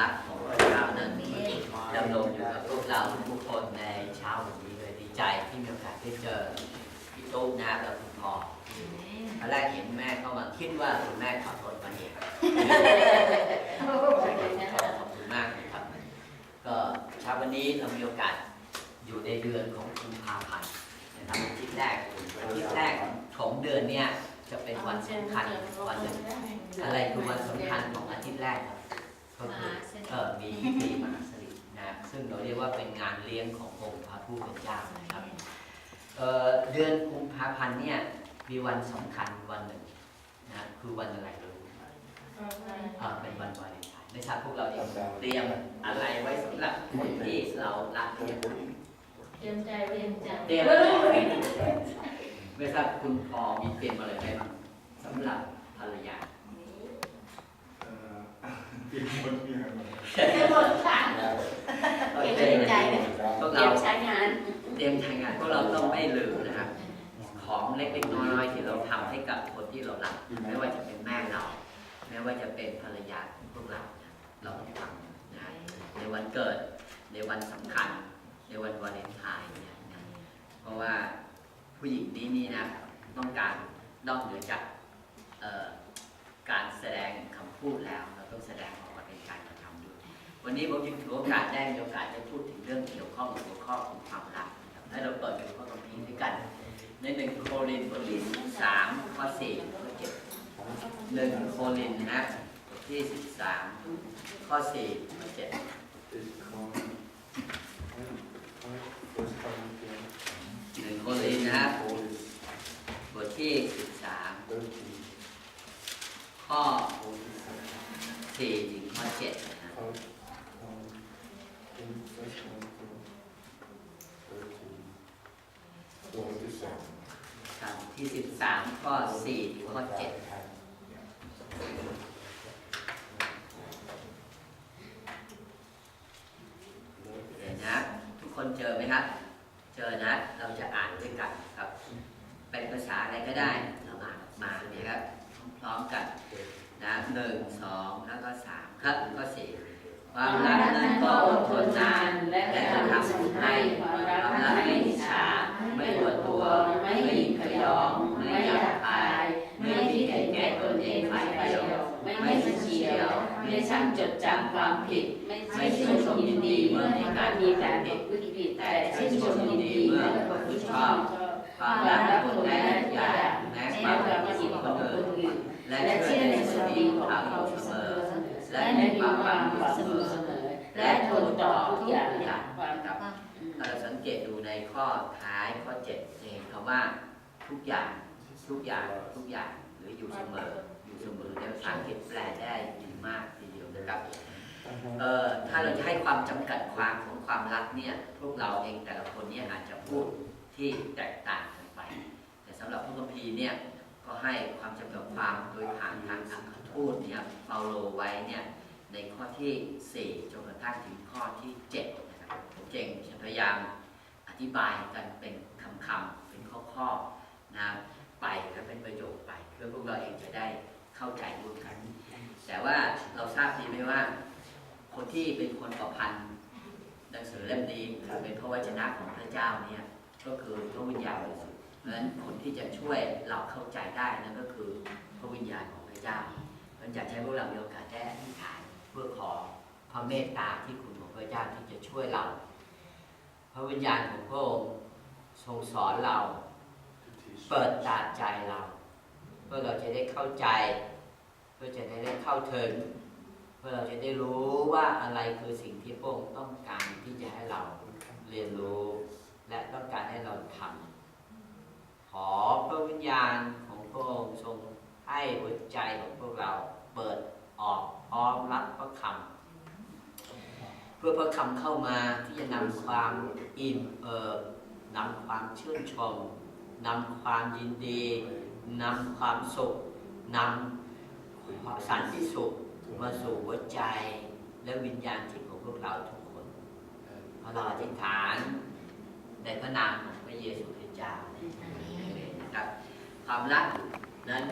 รักของพระเจ้านั้นดำรงอยู่กับพวกเราทุกคนในเช้าวันนี้เลยดีใจที่มีโอกาสได้เจอพี่ตุ๊กนะและคุณพ่อตอนแรกเห็นแม่เข้ามาคิดว่าคุณแม่ขับรถมาเองขอบคุณมากนะครับ ก็เช้าวันนี้เรามีโอกาสอยู่ในเดือนของกุมภาพันธ์นะครับอาทิตย์แรกอาทิตย์แรกของเดือนเนี้ยจะเป็นวันสำคัญวันหนึ่งอะไรคือวันสำคัญของอาทิตย์แรกครับ ก็คือเออมีพิธีมหาสนิทนะซึ่งเราเรียกว่าเป็นงานเลี้ยงขององค์พระผู้เป็นเจ้านะครับเอ่อเดือนกุมภาพันธ์เนี่ยมีวันสำคัญวันหนึ่งนะคือวันอะไรรู้ไหมเออเป็นวันวาเลนไทน์ไม่ทราบพวกเราเองเตรียมอะไรไว้สำหรับคนที่เรารักเนี่ยเตรียมใจเตรียมใจเตรียมไม่ทราบคุณพอมีเตรียมอะไรไหมบ้างสำหรับภรรยา เปลี่ยนคนเปลี่ยน เตรียมหมดค่ะ โอเค เตรียมใจเลย พวก เตรี เรา ยมใช้งาน เตรียมใช้งานพวกเราต้องไม่ลืมนะครับของเล็กๆน้อยๆที่เราทำให้กับคนที่เรารักไม่ว่าจะเป็นแม่เราไม่ว่าจะเป็นภรรยาของพวกเรานะเราต้องทำนะในวันเกิดในวันสำคัญ ในวันวาเลนไทน์เนี่ยนะเพราะว่าผู้หญิงนี้นี่นะต้องการนอกเหนือจากเอ่อการแสดงคำพูดแล้วเราต้องแสดงออกมาเป็นการกระทำด้วย วันนี้ผมจึงถือโอกาสได้มีโอกาสได้พูดถึงเรื่องเกี่ยวข้องกับหัวข้อของความรักนะครับ ให้เราเปิดดูข้อความพีร์ด้วยกัน ในหนึ่งโครินบทที่สามข้อสี่ข้อเจ็ดหนึ่งโครินนะบที่สิบสามข้อสี่ข้อเจ็ดหนึ่งโครินนะครับบทที่สิบสามข้อสี่ถึงข้อเจ็ดนะครับ ครับที่สิบสามข้อสี่ข้อเจ็ดเห็นนะทุกคนเจอไหมครับ เจอนะเราจะอ่านด้วยกันครับ เป็นภาษาอะไรก็ได้เราอ่านออกมาเนี่ยครับพร้อมกันนะหนึ่งสองแล้วก็สามครับข้อสี่ ความรักนั้นก็อดทนนาน และจะทำให้ความรักนั้นไม่อิจฉาไม่หวดตัว ไม่หยิ่งขยอง ไม่อยากอาย ไม่ที่เห็นแก่ตนเองฝ่ายเดียวไม่ไม่เฉียว ไม่ช่างจดจำความผิด ไม่ชื่นชมยินดีเมื่อในการมีการผิดผิดแต่ชื่นชมยินดีเมื่อคนที่ชอบความรักและคนนแม้แม้ทุกออย่าย่างแม้แม้ความความคิคิดดขขอองงคคนนอื่นอื่นและและเชื่อในส่ส่วนดีของเขาเสมอ และและมีความหวังเสมอเสมอและทนต่อทุกอย่างความรักถ้าเราสังเกตดูในข้อท้ายข้อเจ็ดเห็นคำว่าทุกอย่างทุกอย่างทุกอย่างหรืออยู่เสมออยู่เสมอในภาษาอังกฤษแปลได้ดีมากทีเดียวนะครับเอ่อถ้าเราจะให้ความจำกัดความของความรักเนี่ยพวกเราเองแต่ละคนเนี่ยอาจจะพูดที่แตกต่างกันไป แต่สำหรับพระคัมภีร์เนี่ยก็ให้ความจำกัดความโดยผ่านทางอัคร ทูตเนี่ยเปาโลไว้เนี่ยในข้อที่ 4 จนกระทั่งถึงข้อที่7นะครับผมเจงจะพยายามอธิบายกันเป็นคำๆเป็นข้อๆนะไปและเป็นประโยคไป เพื่อพวกเราเองจะได้เข้าใจร่วมกัน แต่ว่าเราทราบดีไหมว่า คนที่เป็นคนประพันธ์หนังสือเล่มนี้คือเป็นพระวจนะของพระเจ้าเนี่ยก็คือพระวิญญาณบริสุทธิ์เพราะฉะนั้นคนที่จะช่วยเราเข้าใจได้นั่นก็คือพระวิญญาณของพระเจ้า เพราะฉะนั้นอยากให้พวกเรามีโอกาสได้อธิษฐานเพื่อขอพระเมตตาที่คุณของพระเจ้าที่จะช่วยเรา พระวิญญาณของพระองค์ทรงสอนเรา เปิดตาใจเราเพื่อเราจะได้เข้าใจ เพื่อจะได้เข้าถึงเพื่อเราจะได้รู้ว่าอะไรคือสิ่งที่พระองค์ต้องการที่จะให้เราเรียนรู้ และต้องการให้เราทำขอพระวิญญาณของพระองค์ทรงให้หัวใจของพวกเราเปิดออกพร้อมรับพระคำเพื่อพระคำเข้ามาที่จะนำความอิ่มเอิบนำความชื่นชมนำความยินดีนำความสุขนำสันติสุขมาสู่หัวใจและวิญญาณจิตของพวกเราทุกคนพอเราอธิษฐานในพระนามของพระเยซูคริสต์เจ้านะครับความรักนั้น